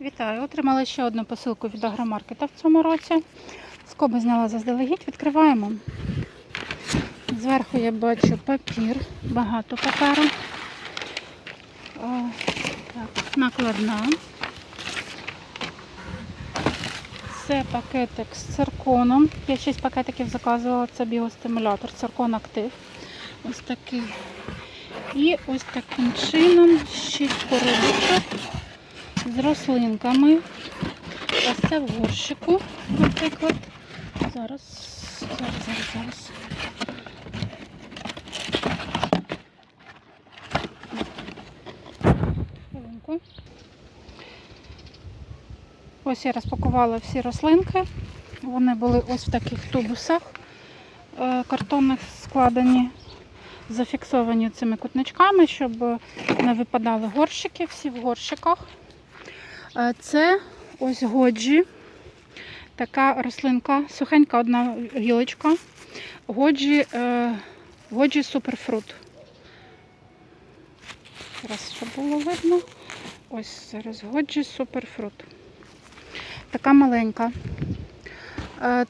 Вітаю! Отримала ще одну посилку від агромаркета в цьому році. Скоби зняла заздалегідь, відкриваємо. Зверху я бачу папір, багато паперу. О, так, накладна. Це пакетик з цирконом. Я 6 пакетиків заказувала, це біостимулятор, циркон актив. Ось такий. І ось таким чином 6 коробочок з рослинками. Ось це в горщику, наприклад. Зараз, зараз, зараз, зараз. Ось я розпакувала всі рослинки. Вони були ось в таких тубусах е, картонних складені, зафіксовані цими кутничками, щоб не випадали горщики, всі в горщиках. Це ось годжі. Така рослинка, сухенька одна гілочка. Годжі, е, годжі суперфрут. Зараз, щоб було видно. Ось зараз годжі суперфрут. Така маленька. Е,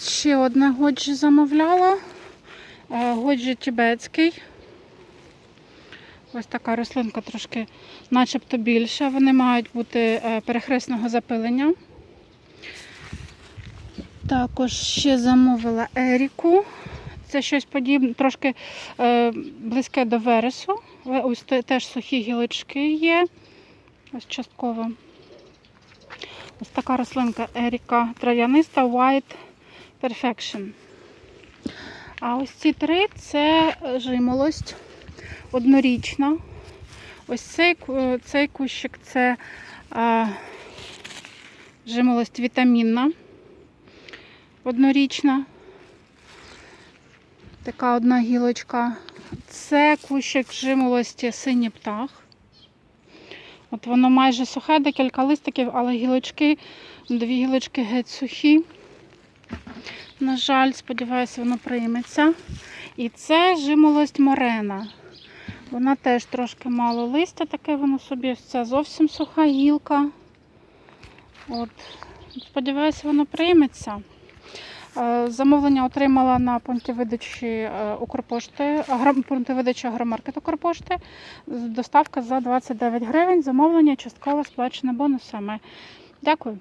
ще одне годжі замовляла. Е, годжі тібетський. Ось така рослинка трошки начебто більша. Вони мають бути е, перехресного запилення. Також ще замовила Еріку. Це щось подібне, трошки е, близьке до вересу. Ось теж сухі гілочки є. Ось частково. Ось така рослинка Еріка трав'яниста White Perfection. А ось ці три це жимолость однорічна. Ось цей, цей кущик це а, жимолость вітамінна. Однорічна. Така одна гілочка. Це кущик жимолості синій птах. От воно майже сухе, декілька листиків, але гілочки, дві гілочки геть сухі. На жаль, сподіваюся, воно прийметься. І це жимолость морена. Вона теж трошки мало листя, таке воно собі. Це зовсім суха гілка. От. Сподіваюся, воно прийметься. Е, Замовлення отримала на пункті видачі е, Укрпошти, пункті видачі агромаркет Укрпошти. Доставка за 29 гривень. Замовлення частково сплачене бонусами. Дякую.